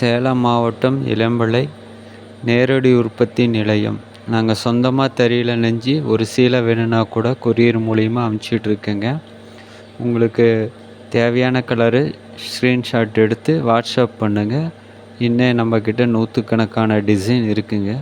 சேலம் மாவட்டம் இளம்பிள்ளை நேரடி உற்பத்தி நிலையம். நாங்கள் சொந்தமாக தறியில் நெஞ்சு ஒரு சீலை வேணும்னா கூட கொரியர் மூலிமா அமுச்சிட்ருக்கேங்க. உங்களுக்கு தேவையான கலரு ஸ்க்ரீன்ஷாட் எடுத்து வாட்ஸ்அப் பண்ணுங்கள் இன்னும் நம்மக்கிட்ட நூற்றுக்கணக்கான டிசைன் இருக்குங்க.